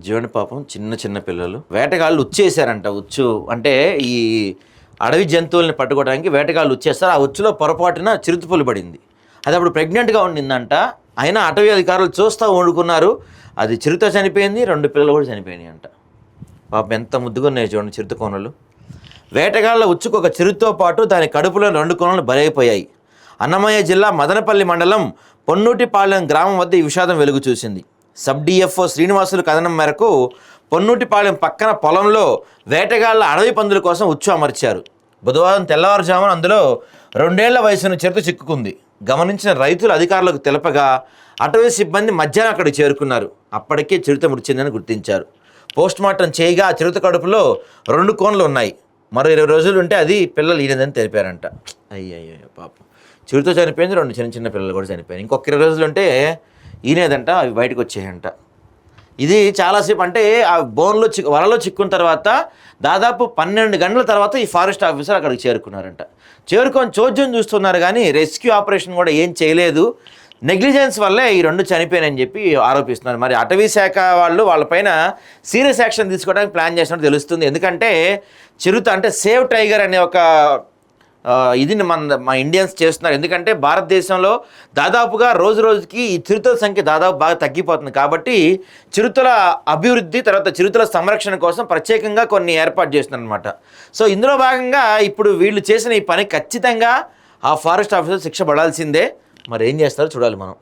జీవన పాపం చిన్న చిన్న పిల్లలు. వేటగాళ్ళు ఉచ్చేసారంట ఉచ్చు. అంటే ఈ అడవి జంతువుల్ని పట్టుకోవడానికి వేటగాళ్ళు ఉచ్చేస్తారు. ఆ ఉచ్చులో పొరపాటున చిరుతుపులు పడింది. అది అప్పుడు ప్రెగ్నెంట్గా ఉండిందంట. అయినా అటవీ అధికారులు చూస్తూ వండుకున్నారు అది చిరుత చనిపోయింది రెండు పిల్లలు కూడా చనిపోయినాయి అంట. పాపం ఎంత ముద్దుగా ఉన్నాయి చూడండి చిరుత కోనలు. వేటగాళ్ళ ఉచ్చుకు ఒక చిరుతో పాటు దాని కడుపులో రెండు కోనలు బలైపోయాయి. అన్నమయ్య జిల్లా మదనపల్లి మండలం పొన్నూటిపాలెం గ్రామం వద్ద ఈ విషాదం వెలుగు చూసింది. సబ్ డిఎఫ్ఓ శ్రీనివాసులు కథనం మేరకు పొన్నూటిపాలెం పక్కన పొలంలో వేటగాళ్ళ అడవి పందుల కోసం ఉచ్చు అమర్చారు. బుధవారం తెల్లవారుజామున అందులో రెండేళ్ళ వయసును చిరుత చిక్కుకుంది. గమనించిన రైతులు అధికారులకు తెలపగా అటవీ సిబ్బంది మధ్యాహ్నం అక్కడికి చేరుకున్నారు. అప్పటికే చిరుత మృతి గుర్తించారు. పోస్ట్ మార్టం చేయగా చిరుత కడుపులో రెండు కోన్లు ఉన్నాయి. మరో ఇరవై రోజులు ఉంటే అది పిల్లలు ఈయనదని తెలిపారంట. అయ్యో పాపం. చిరుత చనిపోయింది రెండు చిన్న చిన్న పిల్లలు కూడా చనిపోయారు ఇంకొక ఇరవై రోజులు ఉంటే ఈనేదంట అవి బయటకు వచ్చాయంట ఇది చాలాసేపు అంటే ఆ బోన్లో చిక్కు వలలో చిక్కున్న తర్వాత దాదాపు పన్నెండు గంటల తర్వాత ఈ ఫారెస్ట్ ఆఫీసర్ అక్కడికి చేరుకున్నారంట. చేరుకొని చోద్యం చూస్తున్నారు కానీ రెస్క్యూ ఆపరేషన్ కూడా ఏం చేయలేదు. నెగ్లిజెన్స్ వల్లే ఈ రెండు చనిపోయానని చెప్పి ఆరోపిస్తున్నారు. మరి అటవీ శాఖ వాళ్ళు వాళ్ళపైన సీరియస్ యాక్షన్ తీసుకోవడానికి ప్లాన్ చేసినట్టు తెలుస్తుంది. ఎందుకంటే చిరుత అంటే సేవ్ టైగర్ అనే ఒక ఇది మన మా ఇండియన్స్ చేస్తున్నారు. ఎందుకంటే భారతదేశంలో దాదాపుగా రోజు రోజుకి ఈ చిరుతల సంఖ్య దాదాపు బాగా తగ్గిపోతుంది. కాబట్టి చిరుతల అభివృద్ధి తర్వాత చిరుతల సంరక్షణ కోసం ప్రత్యేకంగా కొన్ని ఏర్పాటు చేస్తున్నారు అనమాట సో ఇందులో భాగంగా ఇప్పుడు వీళ్ళు చేసిన ఈ పని ఖచ్చితంగా ఆ ఫారెస్ట్ ఆఫీసర్ శిక్ష పడాల్సిందే. మరి ఏం చేస్తారో చూడాలి మనం.